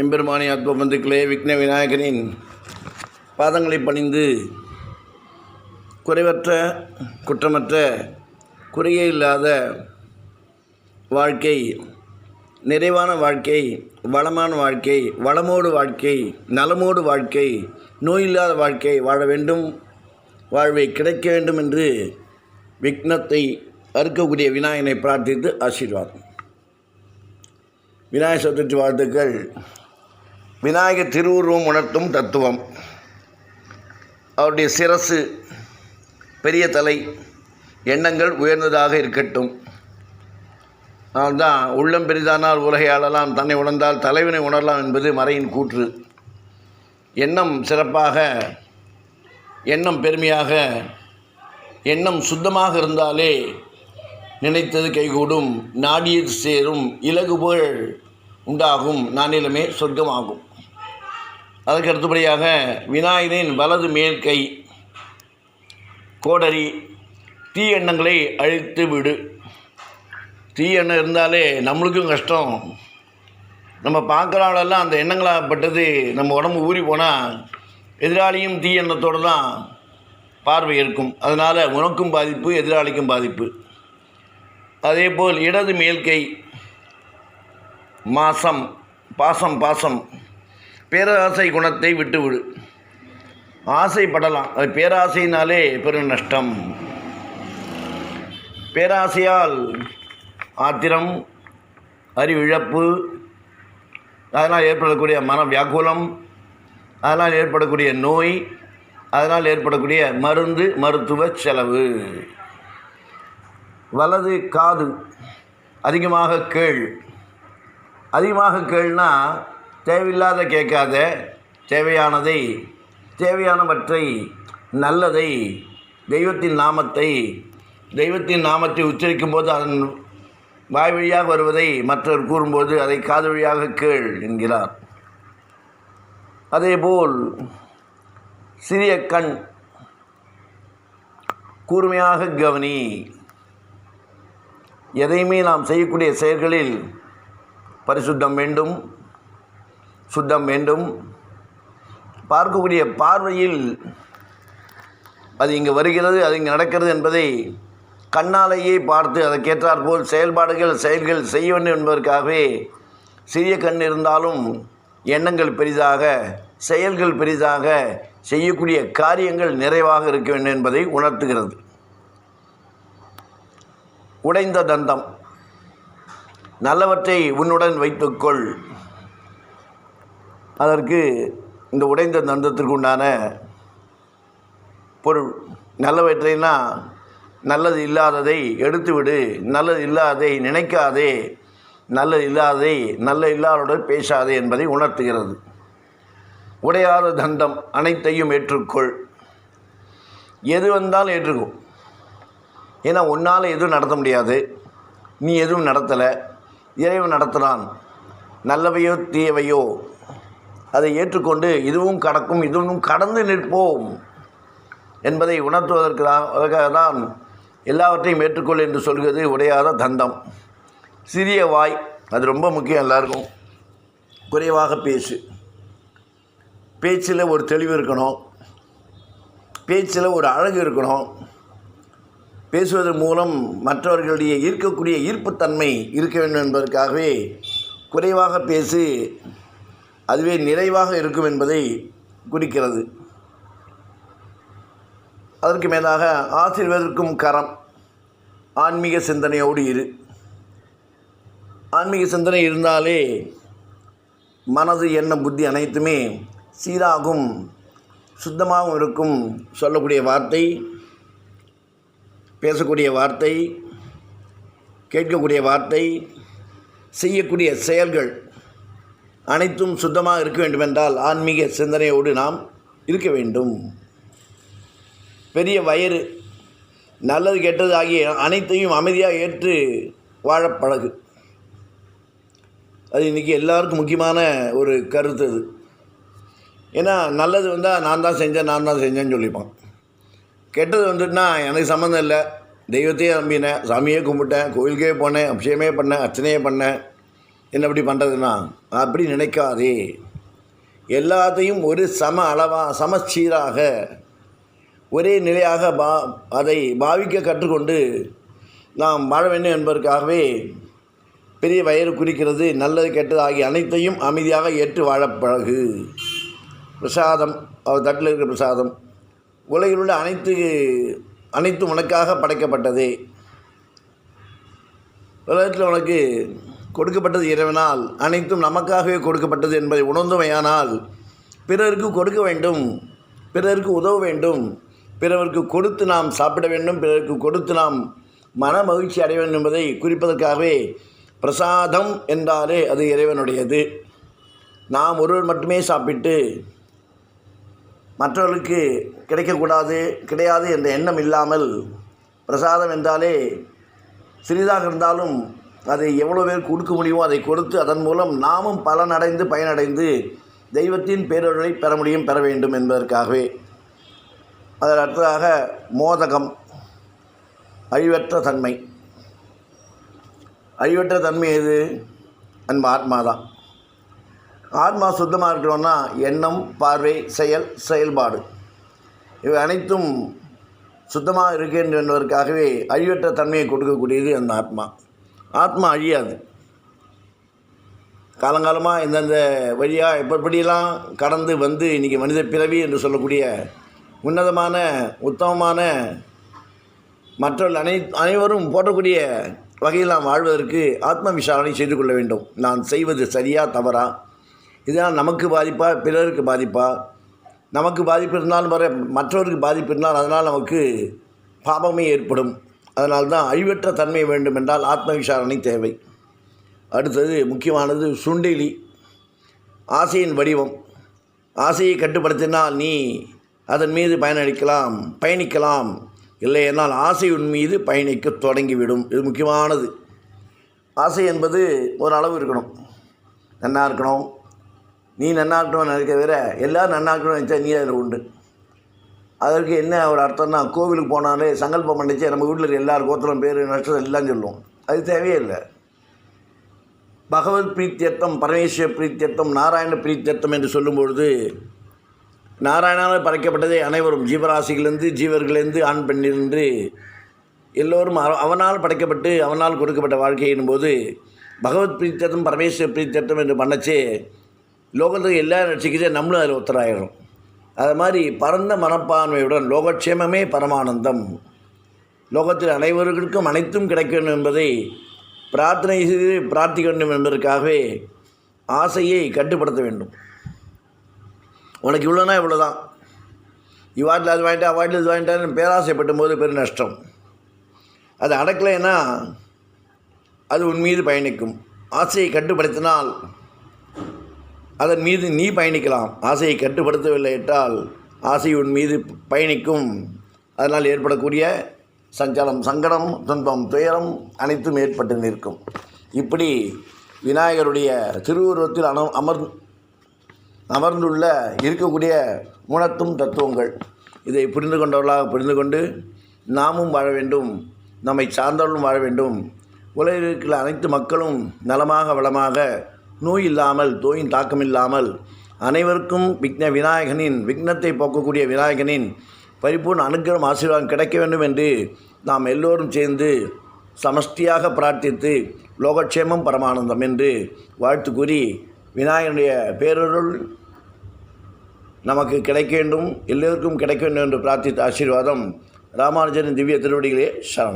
எம்பெருமானி ஆத்மபந்துக்களே விக்ன விநாயகரின் பாதங்களை பணிந்து குறைவற்ற குற்றமற்ற குறையே இல்லாத வாழ்க்கை நிறைவான வாழ்க்கை வளமான வாழ்க்கை வளமோடு வாழ்க்கை நலமோடு வாழ்க்கை நோயில்லாத வாழ்க்கை வாழ வேண்டும் வாழ்வை கிடைக்க வேண்டும் என்று விக்னத்தை அறுக்கக்கூடிய விநாயகனை பிரார்த்தித்து ஆசீர்வாதம். விநாயகர் சதுர்த்தி வாழ்த்துக்கள். விநாயகர் திருவுருவம் உணர்த்தும் தத்துவம். அவருடைய சிரசு பெரிய தலை எண்ணங்கள் உயர்ந்ததாக இருக்கட்டும். தான் உள்ளம் பெரிதானால் உலகை ஆளலாம் தன்னை உணர்ந்தால் தலைவனை உணரலாம் என்பது மறையின் கூற்று. எண்ணம் சிறப்பாக எண்ணம் பெருமையாக எண்ணம் சுத்தமாக இருந்தாலே நினைத்தது கைகூடும் நாடியது சேரும் இலகு புகழ் உண்டாகும் நானிலமே சொர்க்கமாகும். அதற்கு அடுத்தபடியாக விநாயகரின் வலது மேற்கை கோடரி தீ எண்ணங்களை அழித்து விடு. தீ எண்ணம் இருந்தாலே நம்மளுக்கும் கஷ்டம். நம்ம பார்க்குறாளெல்லாம் அந்த எண்ணங்களாகப்பட்டது நம்ம உடம்பு ஊறி போனால் எதிராளியும் தீ எண்ணத்தோடு தான் பார்வை இருக்கும். அதனால் உனக்கும் பாதிப்பு எதிராளிக்கும் பாதிப்பு. அதேபோல் இடது மேல்கை மாசம் பாசம் பாசம். பேராசை குணத்தை விட்டுவிடு. ஆசைப்படலாம். அது பேராசைனாலே பெரும் நஷ்டம். பேராசையால் ஆத்திரம் அறிவிழப்பு அதனால் ஏற்படக்கூடிய மன வியாக்குலம் அதனால் ஏற்படக்கூடிய நோய் அதனால் ஏற்படக்கூடிய மருந்து மருத்துவ செலவு. வலது காது அதிகமாக கேள். அதிகமாக கேள்னா தேவையில்லாத கேட்காத தேவையானதை தேவையானவற்றை நல்லதை தெய்வத்தின் நாமத்தை தெய்வத்தின் நாமத்தை உச்சரிக்கும் போது அதன் வாய் வழியாக வருவதை மற்றவர் கூறும்போது அதை காது வழியாக கேள் என்கிறார். அதேபோல் சிறிய கண் கூர்மையாக கவனி. எதையுமே நாம் செய்யக்கூடிய செயல்களில் பரிசுத்தம் வேண்டும். சுத்தம் வேண்டும். பார்க்கக்கூடிய பார்வையில் அது இங்கே வருகிறது அது இங்கே நடக்கிறது என்பதை கண்ணாலேயே பார்த்து அதற்கேற்றாற்போல் செயல்பாடுகள் செயல்கள் செய்ய வேண்டும் என்பதற்காகவே சிறிய கண் இருந்தாலும் எண்ணங்கள் பெரிதாக செயல்கள் பெரிதாக செய்யக்கூடிய காரியங்கள் நிறைவாக இருக்க வேண்டும் என்பதை உணர்த்துகிறது. உடைந்த தந்தம். நல்லவற்றை உன்னுடன் வைத்துக்கொள். அதற்கு இந்த உடைந்த தந்தத்திற்கு உண்டான பொருள் நல்லவற்றைனா நல்லது இல்லாததை எடுத்துவிடு நல்லது இல்லாததை நினைக்காதே நல்லது இல்லாததை நல்ல இல்லாதோடு பேசாதே என்பதை உணர்த்துகிறது. உடையாத தந்தம் அனைத்தையும் ஏற்றுக்கொள். எது வந்தாலும் ஏற்றுக்கும். ஏன்னா உன்னால் எதுவும் நடத்த முடியாது. நீ எதுவும் நடத்தலை. இறைவன் நடத்துகிறான் நல்லவையோ தீயவையோ அதை ஏற்றுக்கொண்டு இதுவும் கடக்கும் இதுவும் கடந்து நிற்போம் என்பதை உணர்த்துவதற்கு தான் எல்லாவற்றையும் ஏற்றுக்கொள் என்று சொல்கிறது உடையாத தந்தம். சிறிய வாய் அது ரொம்ப முக்கியம் எல்லாருக்கும். குறைவாக பேசு. பேச்சில் ஒரு தெளிவு இருக்கணும். பேச்சில் ஒரு அழகு இருக்கணும். பேசுவதன் மூலம் மற்றவர்களுடைய ஈர்க்கக்கூடிய ஈர்ப்புத்தன்மை இருக்க வேண்டும் என்பதற்காகவே குறைவாக பேசி. அதுவே நிறைவாக இருக்கும் என்பதை குறிக்கிறது. அதற்கு மேலாக ஆசிர்வதற்கும் கரம் ஆன்மீக சிந்தனையோடு இரு. ஆன்மீக சிந்தனை இருந்தாலே மனது எண்ணம் புத்தி அனைத்துமே சீராகும் சுத்தமாகவும் இருக்கும் சொல்லக்கூடிய வார்த்தை பேசக்கூடிய வார்த்தை கேட்கக்கூடிய வார்த்தை செய்யக்கூடிய செயல்கள் அனைத்தும் சுத்தமாக இருக்க வேண்டுமென்றால் ஆன்மீக சிந்தனையோடு நாம் இருக்க வேண்டும். பெரிய வயிறு நல்லது கெட்டது ஆகிய அனைத்தையும் அமைதியாக ஏற்று வாழ பழகு. அது இன்றைக்கி எல்லாருக்கும் முக்கியமான ஒரு கருத்து அது. ஏன்னா நல்லது வந்தால் நான் தான் செஞ்சேன் நான் தான் செஞ்சேன்னு சொல்லிப்பான். கெட்டது வந்துட்டுனா எனக்கு சம்மந்தம் இல்லை. தெய்வத்தையே நம்பினேன் சாமியே கும்பிட்டேன் கோயிலுக்கே போனேன் அபிஷேகமே பண்ணேன் அர்ச்சனையே பண்ணேன். என்ன இப்படி பண்ணுறதுன்னா அப்படி நினைக்காதே. எல்லாத்தையும் ஒரு சம அளவாக சமச்சீராக ஒரே நிலையாக பா அதை பாவிக்க கற்றுக்கொண்டு நாம் வாழ வேண்டும் என்பதற்காகவே பெரிய வயிறு குறிக்கிறது நல்லது கெட்டது ஆகிய அனைத்தையும் அமைதியாக ஏற்று வாழ பழகு. பிரசாதம் அவர் தட்டில் இருக்கிற பிரசாதம் உலகில் உள்ள அனைத்து அனைத்தும் உனக்காக படைக்கப்பட்டதே. உலகத்தில் உனக்கு கொடுக்கப்பட்டது இறைவனால் அனைத்தும் நமக்காகவே கொடுக்கப்பட்டது என்பதை உணர்ந்தமையானால் பிறருக்கு கொடுக்க வேண்டும் பிறருக்கு உதவ வேண்டும் பிறருக்கு கொடுத்து நாம் சாப்பிட வேண்டும் பிறருக்கு கொடுத்து நாம் மன மகிழ்ச்சி அடைய வேண்டும் என்பதை குறிப்பதற்காகவே பிரசாதம் என்றாலே அது இறைவனுடையது. நாம் ஒருவர் மட்டுமே சாப்பிட்டு மற்றவர்களுக்கு கிடைக்கக்கூடாது கிடையாது என்ற எண்ணம் இல்லாமல் பிரசாதம் என்றாலே சிறிதாக இருந்தாலும் அதை எவ்வளோ பேர் கொடுக்க முடியுமோ அதை கொடுத்து அதன் மூலம் நாமும் பலனடைந்து பயனடைந்து தெய்வத்தின் பேரொருளை பெற முடியும் பெற வேண்டும் என்பதற்காகவே. அதில் அடுத்ததாக மோதகம் அழிவற்ற தன்மை. அழிவற்ற தன்மை எது? அன்பு ஆத்மா தான். ஆத்மா சுத்தமாக இருக்கணும்னா எண்ணம் பார்வை செயல் செயல்பாடு. இவை அனைத்தும் சுத்தமாக இருக்கின்ற என்பதற்காகவே அழிவற்ற தன்மையை கொடுக்கக்கூடியது அந்த ஆத்மா. ஆத்மா அழியாது. காலங்காலமாக இந்தந்த வழியாக எப்படியெல்லாம் கடந்து வந்து இன்றைக்கி மனித பிறவி என்று சொல்லக்கூடிய உன்னதமான உத்தமமான மற்றவர்கள் அனை அனைவரும் போற்றக்கூடிய வகையில் நாம் வாழ்வதற்கு ஆத்ம விசாரணை செய்து கொள்ள வேண்டும். நான் செய்வது சரியா தவறா? இதனால் நமக்கு பாதிப்பா பிறருக்கு பாதிப்பா? நமக்கு பாதிப்பு இருந்தாலும் வர மற்றவருக்கு பாதிப்பு இருந்தால் அதனால் நமக்கு பாபமே ஏற்படும். அதனால் தான் அழிவற்ற தன்மை வேண்டும் என்றால் ஆத்ம விசாரணை தேவை. அடுத்தது முக்கியமானது சுண்டெலி. ஆசையின் வடிவம். ஆசையை கட்டுப்படுத்தினால் நீ அதன் மீது பயனளிக்கலாம் பயணிக்கலாம். இல்லையென்றால் ஆசை உன் மீது பயணிக்க தொடங்கிவிடும். இது முக்கியமானது. ஆசை என்பது ஒரு அளவு இருக்கணும். நன்னா இருக்கணும். நீ நன்னா இருக்கணும்னு நினைக்க வேற எல்லோரும் நன்னா இருக்கணும்னு நினச்சா நீ அதில் உண்டு. அதற்கு என்ன ஒரு அர்த்தம்னா கோவிலுக்கு போனாலே சங்கல்பம் பண்ணிச்சு நம்ம வீட்டில் இருக்க எல்லார் கோத்திரம் பேர் நஷ்டம் எல்லாம் சொல்லுவோம். அது தேவையே இல்லை. பகவத் பிரீத்தியத்தம் பரமேஸ்வர பிரீத்தியத்தம் நாராயண பிரீத்தியத்தம் என்று சொல்லும்பொழுது நாராயணால் படைக்கப்பட்டதே அனைவரும் ஜீவராசிகளிலிருந்து ஜீவர்களிலிருந்து ஆண் பெண்ணிலிருந்து எல்லோரும் அவனால் படைக்கப்பட்டு அவனால் கொடுக்கப்பட்ட வாழ்க்கை போது பகவத் பிரீத்தியத்தம் பரமேஸ்வர பிரீத்தியத்தம் என்று பண்ணச்சே லோகத்துக்கு எல்லா ரசிக்கிறதே நம்மளும் அதில் ஒத்தராயிடும் அது மாதிரி பரந்த மனப்பான்மையுடன் லோகக்ஷேமமே பரமானந்தம். லோகத்தில் அனைவருக்கும் அனைத்தும் கிடைக்க வேண்டும் என்பதை பிரார்த்தனை செய்து பிரார்த்திக்க வேண்டும் என்பதற்காகவே ஆசையை கட்டுப்படுத்த வேண்டும். உனக்கு இவ்வளோனா இவ்வளோ தான் இவ்வாட்டில் அது வாங்கிட்டா அவாட்டில் இது வாங்கிட்டான்னு பேராசைப்பட்டும் போது பெரும் நஷ்டம். அது அடக்கலைன்னா அது உன் மீது பயணிக்கும். ஆசையை கட்டுப்படுத்தினால் அதன் மீது நீ பயணிக்கலாம். ஆசையை கட்டுப்படுத்தவில்லை என்றால் ஆசை உன் மீது பயணிக்கும். அதனால் ஏற்படக்கூடிய சஞ்சலம் சங்கடம் துன்பம் துயரம் அனைத்தும் ஏற்பட்டு நிற்கும். இப்படி விநாயகருடைய திருவுருவத்தில் அம அமர் அமர்ந்துள்ள இருக்கக்கூடிய குணத்தும் தத்துவங்கள். இதை புரிந்து கொண்டவர்களாக புரிந்து கொண்டு நாமும் வாழ வேண்டும். நம்மை சார்ந்தவர்களும் வாழ வேண்டும். உலகில் இருக்கிற அனைத்து மக்களும் நலமாக வளமாக நோய் இல்லாமல் நோயின் தாக்கம் இல்லாமல் அனைவருக்கும் விக்ன விநாயகனின் விக்னத்தை போக்கக்கூடிய விநாயகனின் பரிபூர்ண அனுக்கிரம் ஆசீர்வாதம் கிடைக்க வேண்டும் என்று நாம் எல்லோரும் சேர்ந்து சமஷ்டியாக பிரார்த்தித்து லோகக்ஷேமம் பரமானந்தம் என்று வாழ்த்து கூறி விநாயகனுடைய பேரருள் நமக்கு கிடைக்க வேண்டும் எல்லோருக்கும் கிடைக்க வேண்டும் என்று பிரார்த்தித்த ஆசீர்வாதம் ராமானுஜரின் திவ்ய திருவடிகளே சரணம்.